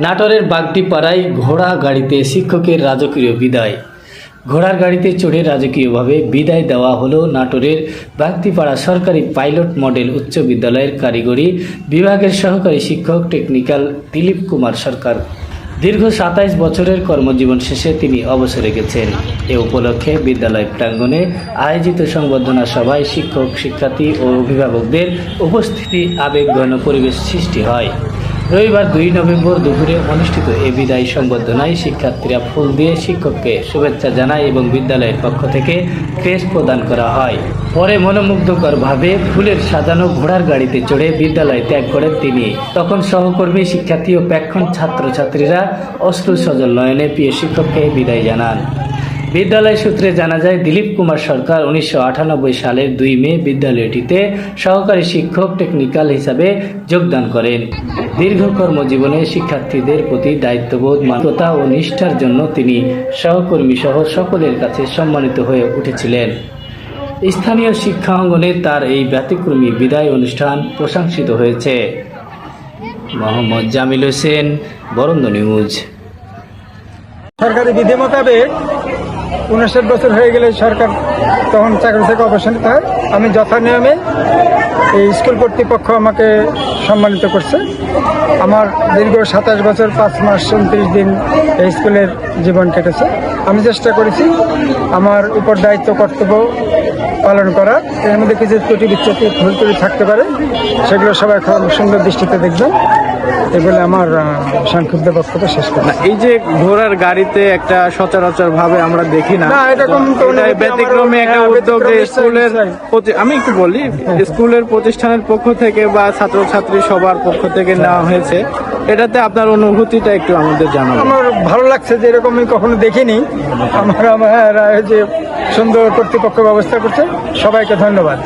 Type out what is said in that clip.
নাটোরের বাগদিপাড়ায় ঘোড়া গাড়িতে শিক্ষকের রাজকীয় বিদায়। ঘোড়ার গাড়িতে চড়ে রাজকীয়ভাবে বিদায় দেওয়া হলো নাটোরের বাগদিপাড়া সরকারি পাইলট মডেল উচ্চ বিদ্যালয়ের কারিগরি বিভাগের সহকারী শিক্ষক টেকনিক্যাল দিলীপ কুমার সরকার। দীর্ঘ সাতাইশ বছরের কর্মজীবন শেষে তিনি অবসরে গেছেন। এ উপলক্ষে বিদ্যালয় প্রাঙ্গণে আয়োজিত সংবর্ধনা সভায় শিক্ষক, শিক্ষার্থী ও অভিভাবকদের উপস্থিতি আবেগঘন পরিবেশ সৃষ্টি হয়। রবিবার দুই নভেম্বর দুপুরে অনুষ্ঠিত এ বিদায় সংবর্ধনায় শিক্ষার্থীরা ফুল দিয়ে শিক্ষককে শুভেচ্ছা জানায় এবং বিদ্যালয়ের পক্ষ থেকে ক্রেস্ট প্রদান করা হয়। পরে মনোমুগ্ধকরভাবে ফুলের সাজানো ঘোড়ার গাড়িতে চড়ে বিদ্যালয় ত্যাগ করেন তিনি। তখন সহকর্মী, শিক্ষার্থী ও প্রাক্তন ছাত্রছাত্রীরা অশ্রু সজল নয়নে প্রিয় শিক্ষককে বিদায় জানান। বিদ্যালয় সূত্রে জানা যায়, দিলীপ কুমার সরকার উনিশশো আটানব্বই সালের দুই মে বিদ্যালয়টিতে সহকারী শিক্ষক টেকনিক্যাল হিসাবে যোগদান করেন। দীর্ঘ কর্মজীবনে শিক্ষার্থীদের প্রতি দায়িত্ববোধ মানবতা ও নিষ্ঠার জন্য তিনি সহকর্মী সহ সকলের কাছে সম্মানিত হয়ে উঠেছিলেন। স্থানীয় শিক্ষা অঙ্গনে তার এই ব্যতিক্রমী বিদায় অনুষ্ঠান প্রশংসিত হয়েছে। মোহাম্মদ জামিল হোসেন, বরন্দ নিউজ। সরকারি বিধি মোতাবেক উনষাট বছর হয়ে গেলে সরকার তখন চাকরি থেকে অবসর নিতে হয়। আমি যথানিয়মে এই স্কুল কর্তৃপক্ষ আমাকে সম্মানিত করছে। আমার দীর্ঘ সাতাশ বছর, পাঁচ মাস, উনত্রিশ দিন এই স্কুলের জীবন কেটেছে। আমি চেষ্টা করেছি আমার উপর দায়িত্ব কর্তব্য পালন করার। এর মধ্যে কিছু ত্রুটি বিচ্ছুতি ভুল থাকতে পারে, সেগুলো সবাই খুব সুন্দর দৃষ্টিতে দেখবেন। এগুলো আমার সংক্ষিপ্ত বক্তব্য শেষ করি না এই যে ঘোড়ার গাড়িতে একটা সচরাচর ভাবে আমরা দেখি না ব্যতিক্রমী একটা হ্যাঁ, উদ্যোগ স্কুলের আমি একটু বলি স্কুলের প্রতিষ্ঠানের পক্ষ থেকে বা ছাত্রছাত্রী সবার পক্ষ থেকে নেওয়া হয়েছে এটাতে আপনার অনুভূতিটা একটু আমাদের জানাবেন। আমার ভালো লাগছে যে এরকম আমি কখনো দেখিনি। আমার আমার যে সুন্দর কর্তৃপক্ষ ব্যবস্থা করছে সবাইকে ধন্যবাদ।